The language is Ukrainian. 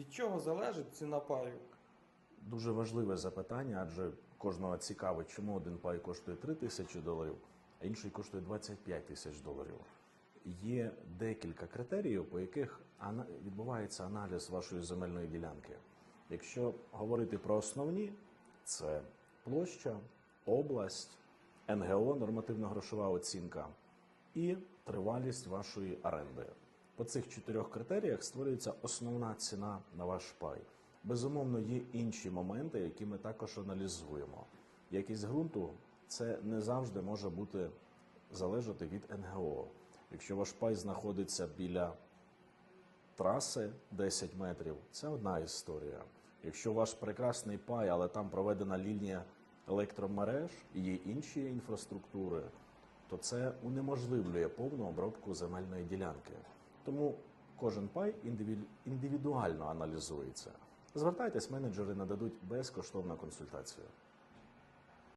Від чого залежить ціна паю? Дуже важливе запитання, адже кожного цікавить, чому один пай коштує 3 тисячі доларів, а інший коштує 25 тисяч доларів. Є декілька критеріїв, по яких відбувається аналіз вашої земельної ділянки. Якщо говорити про основні, це площа, область, НГО, нормативно-грошова оцінка і тривалість вашої оренди. По цих чотирьох критеріях створюється основна ціна на ваш пай. Безумовно, є інші моменти, які ми також аналізуємо. Якість ґрунту це не завжди може бути залежати від НГО. Якщо ваш пай знаходиться біля траси 10 метрів, це одна історія. Якщо ваш прекрасний пай, але там проведена лінія електромереж і є інші інфраструктури, то це унеможливлює повну обробку земельної ділянки. Тому кожен пай індивідуально аналізується. Звертайтесь, менеджери нададуть безкоштовну консультацію.